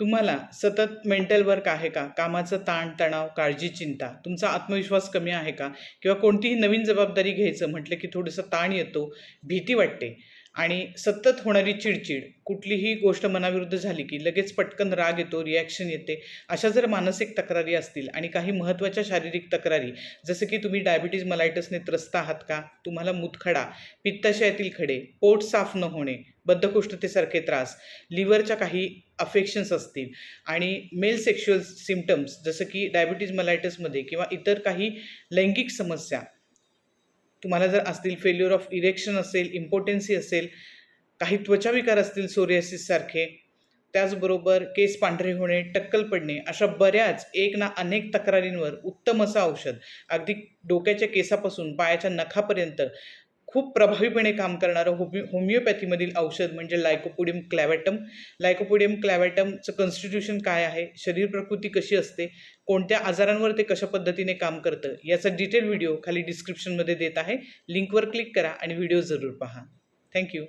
तुम्हाला सतत mental work आहे का? कामाचं ताण तणाव काळजी चिंता तुमचा आत्मविश्वास कमी आहे का? किंवा कोणतीही नवीन जबाबदारी घ्यायचं म्हटलं की थोडंसं ताण येतो भीती वाटते आणि सतत होणारी चिडचिड कुठलीही गोष्ट मनाविरुद्ध झाली की लगेच पटकन राग येतो रिॲक्शन येते अशा जर मानसिक तक्रारी असतील आणि काही महत्त्वाच्या शारीरिक तक्रारी जसं की तुम्ही डायबिटीज मलायटसने त्रस्त आहात का? तुम्हाला मुतखडा पित्ताशयातील खडे पोट साफ न होणे बद्धकोष्ठतेसारखे त्रास लिव्हरच्या काही अफेक्शन्स असतील आणि मेल सेक्शुअल सिम्टम्स जसं की डायबिटीज मलायटसमध्ये किंवा इतर काही लैंगिक समस्या तुम्हाला जर असतील फेल्युअर ऑफ इरेक्शन असेल इम्पोर्टन्सी असेल काही त्वचाविकार असतील सोरियासिससारखे त्याचबरोबर केस पांढरे होणे टक्कल पडणे अशा बऱ्याच एक ना अनेक तक्रारींवर उत्तम असं औषध अगदी डोक्याच्या केसापासून पायाच्या नखापर्यंत खूप प्रभावीपणे काम करणारं होमिओ होमिओपॅथीमधील औषध म्हणजे लायकोपोडियम क्लॅवॅटम लायकोपोडियम क्लॅवॅटमचं कॉन्स्टिट्यूशन काय आहे? शरीर प्रकृती कशी असते? कोणत्या आजारांवर ते कशा पद्धतीने काम करतं? याचा डिटेल व्हिडिओ खाली डिस्क्रिप्शनमध्ये देत आहे. लिंकवर क्लिक करा आणि व्हिडिओ जरूर पहा. थँक्यू